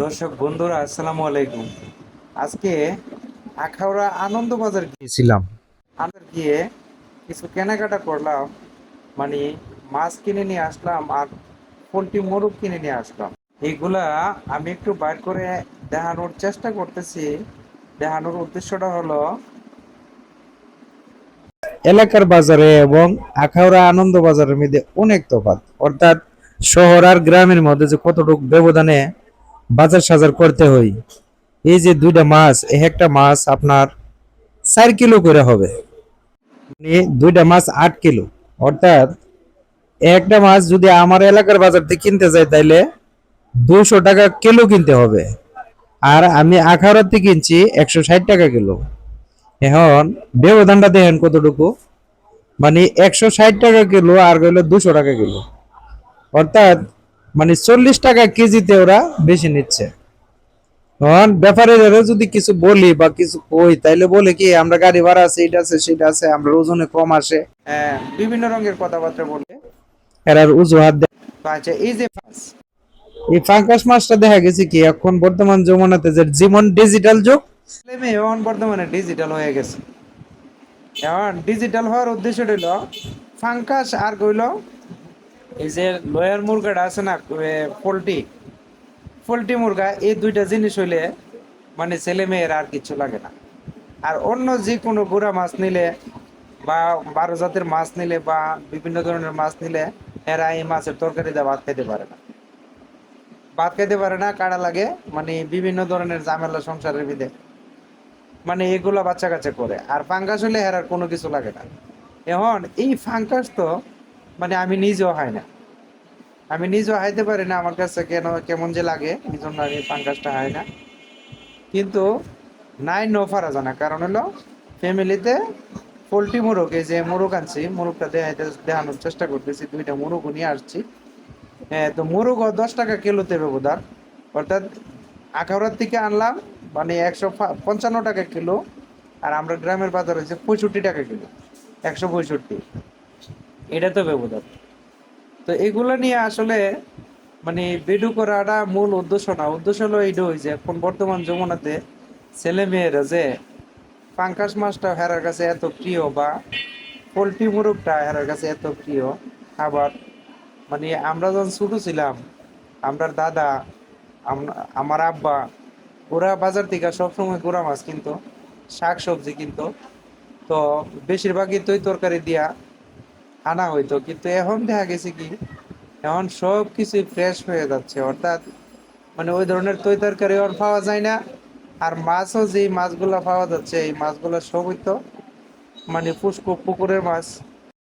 দর্শক বন্ধুরা আসসালামু আলাইকুম। আজকে আখাউড়া আনন্দবাজার গিয়েছিলাম। আনন্দ গিয়ে কিছু কেনাকাটা করলাম। মানে মাছ কিনে নিয়ে আসলাম আর পোলট্রি মোরগ কিনে নিয়ে আসলাম। এইগুলা আমি একটু বাইর করে দেখানোর চেষ্টা করতেছি। দেখানোর উদ্দেশ্যটা হলো এলাকার বাজারে এবং আখাউড়া আনন্দ বাজারের মধ্যে অনেক তফাৎ। অর্থাৎ শহর আর গ্রামের মধ্যে যে কতটুকু ব্যবধানে বাজার সাজার করতে হয় এই যে দুইটা মাছ এক একটা মাছ আপনার চার কিলো করে হবে। মানে দুইটা মাছ আট কিলো। অর্থাৎ একটা মাছ যদি আমার এলাকার বাজার থেকে কিনতে যাই তাইলে দুশো টাকা কিলো কিনতে হবে। আর আমি আখাউড়াতে কিনছি একশো ষাট টাকা কিলো। এখন ব্যবধানটা দেখেন কতটুকু। মানে একশো ষাট টাকা কিলো আর গেলো দুশো টাকা কিলো। অর্থাৎ মানে চল্লিশ টাকা কেজিতে ওরা বেশি নিচ্ছে। এখন ব্যাপারীরা যদি কিছু বলি বা কিছু কই তাইলে বলে কি আমরা গাড়ি ভাড়া আছে এটা আছে সেটা আছে আমরা ওজনে কম আসে। হ্যাঁ, বিভিন্ন রঙের কথাবার্তা বলে এরার অজুহাত আচ্ছা এই যে এই ফাঙ্কাস মাছটা দেখা গেছে কি এখন বর্তমান জমানাতে যে জীবন ডিজিটাল যুগ এখন বর্তমানে ডিজিটাল হয়ে গেছে। এখন ডিজিটাল হওয়ার উদ্দেশ্য হইল ফাঙ্কাস আর কইল এই যে লয়ার মুরগাটা আছে না পোলট্রি। পোলট্রি মুরগা, এই দুইটা জিনিস হইলে মানে ছেলে মেয়ের আর কিছু লাগে না। আর অন্য যে কোনো গুড়া মাছ নিলে বা বারো জাতের মাছ নিলে বা বিভিন্ন ধরনের মাছ নিলে এরা এই মাছের তরকারি দিয়ে ভাত খেতে পারে না। ভাত খেতে পারে না, কাড়া লাগে মানে বিভিন্ন ধরনের ঝামেলা সংসারের বিধে মানে এগুলা বাচ্চা কাচ্চা করে, আর ফাঙ্কাস হলে হেরার কোনো কিছু লাগে না। এখন এই ফাঙ্কাস তো মানে আমি নিজেও হয় না। আমি নিজেও হাইতে পারি না আমার কাছে কেন, কেমন যে লাগে, এই জন্য আমি ফাঙ্গাসটা হয় না। কিন্তু নাই নো ফারা জানা কারণ হলো ফ্যামিলিতে পোলট্রি মোরগ যে মোরগ আনছি, মোরগটা দেখাইতে, দেখানোর চেষ্টা করতেছি, দুইটা মোরগ নিয়ে আসছি। হ্যাঁ তো মোরগ দশ টাকা কিলোতে ব্যবধান অর্থাৎ আখাউড়ার থেকে আনলাম মানে একশো পঞ্চান্ন টাকা কিলো, আর আমরা গ্রামের বাজার হচ্ছে পঁয়ষট্টি টাকা কিলো, একশো পঁয়ষট্টি। এটা তো ব্যবধান। তো এগুলো নিয়ে আসলে মানে ভিডিও করাটা মূল উদ্দেশ্য না। উদ্দেশ্য হলো এইটা যে এখন বর্তমান যমুনাতে ছেলে মেয়েরা যে পাঙ্কাশ মাছটা হেরার কাছে এত প্রিয় বা পোলট্রি মুরগটা হেরার কাছে এত প্রিয় খাবার মানে আমরা যখন ছোট ছিলাম আমরার দাদা আমার আব্বা, ওরা বাজার থেকে সবসময় গোড়া মাছ কিনতো শাক সবজি কিনতো। তো বেশিরভাগই তৈ তরকারি দিয়া আনা হইতো, কিন্তু এখন দেখা গেছে কি, এখন সব কিছু ফ্রেশ হয়ে যাচ্ছে। অর্থাৎ মানে ওই ধরনের তৈ তরকারি আর পাওয়া যায় না। আর মাছও যে মাছগুলো পাওয়া যাচ্ছে, এই মাছগুলো সবই তো মানে পুষ্প পুকুরের মাছ।